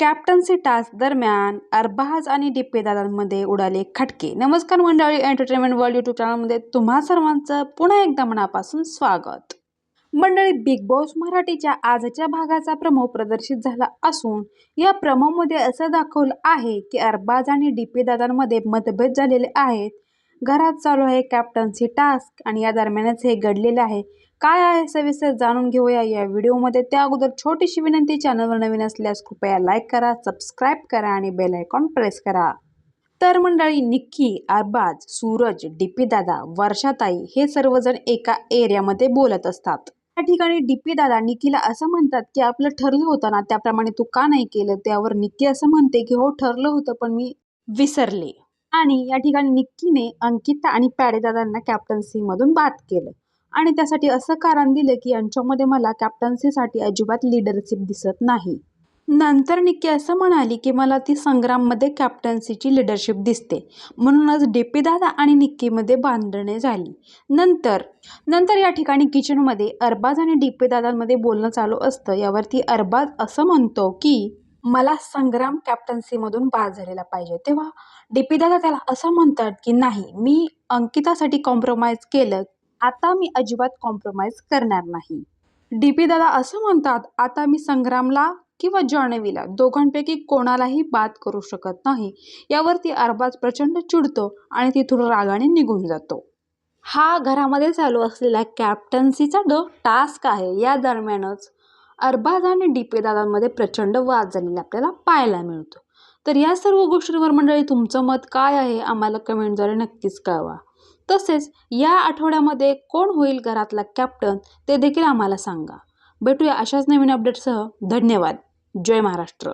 Captaincy task दरम्यान अरबाज आणि डिप्पे दादांमध्ये उडाले खटके. नमस्कार मंडळी एंटरटेनमेंट वर्ल्ड यूट्यूब चॅनलमध्ये तुम्हा सर्वांचं पुन्हा एकदा मनापासून स्वागत. मंडळी बिग बॉस मराठीच्या आजच्या भागाचा प्रमो प्रदर्शित झाला असून या प्रमोमध्ये असं दाखवलं आहे की अरबाज आणि डिप्पे दादांमध्ये मतभेद झालेले आहेत. घरात चालू आहे कॅप्टन्सी टास्क आणि या दरम्यानच हे घडलेलं आहे. काय आहे सविस्तर जाणून घेऊया या व्हिडिओमध्ये. त्या अगोदर छोटीशी विनंती चॅनलवर नवीन असल्यास कृपया लाईक करा सबस्क्राईब करा आणि बेल आयकॉन प्रेस करा. तर मंडळी निक्की अरबाज सूरज डीपी दादा वर्षाताई हे सर्वजण एका एरियामध्ये बोलत असतात. त्या ठिकाणी डीपी दादा निकीला असं म्हणतात की आपलं ठरलं होतं ना त्याप्रमाणे तू का नाही केलं? त्यावर निक्की असं म्हणते की हो ठरलं होतं पण मी विसरले. आणि या ठिकाणी निक्कीने अंकिता आणि पॅडेदादांना कॅप्टन्सीमधून बाद केलं. आणि त्यासाठी असं कारण दिलं की यांच्यामध्ये मला कॅप्टन्सीसाठी अजिबात लिडरशिप दिसत नाही. नंतर निक्की असं म्हणाली की मला ती संग्राममध्ये कॅप्टन्सीची लिडरशिप दिसते. म्हणूनच डीपी दादा आणि निक्कीमध्ये बांधणे झाली. नंतर नंतर या ठिकाणी किचनमध्ये अरबाज आणि डीपी दादांमध्ये बोलणं चालू असतं. यावरती अरबाज असं म्हणतो की मला संग्राम कॅप्टन्सीमधून बाद झालेला पाहिजे. तेव्हा डीपी दादा त्याला असं म्हणतात की नाही मी अंकितासाठी कॉम्प्रोमाइज केलं. आता मी अजिबात कॉम्प्रोमाइज करणार नाही. डी पी दादा असं म्हणतात आता मी संग्रामला किंवा जॉनवीला दोघांपैकी कोणालाही बाद करू शकत नाही. यावरती अरबाज प्रचंड चिडतो आणि तिथून रागाने निघून जातो. हा घरामध्ये चालू असलेला कॅप्टन्सीचा ड टास्क आहे या दरम्यानच अरबाज आणि डी पी दादांमध्ये प्रचंड वाद झालेला आपल्याला पाहायला मिळतो. तर या सर्व गोष्टींवर मंडळी तुमचं मत काय आहे? आम्हाला कमेंटद्वारे नक्कीच कळवा. तसेच या आठवड्यामध्ये कोण होईल घरातला कॅप्टन ते देखील आम्हाला सांगा. भेटूया अशाच नवीन अपडेटसह धन्यवाद. जय महाराष्ट्र.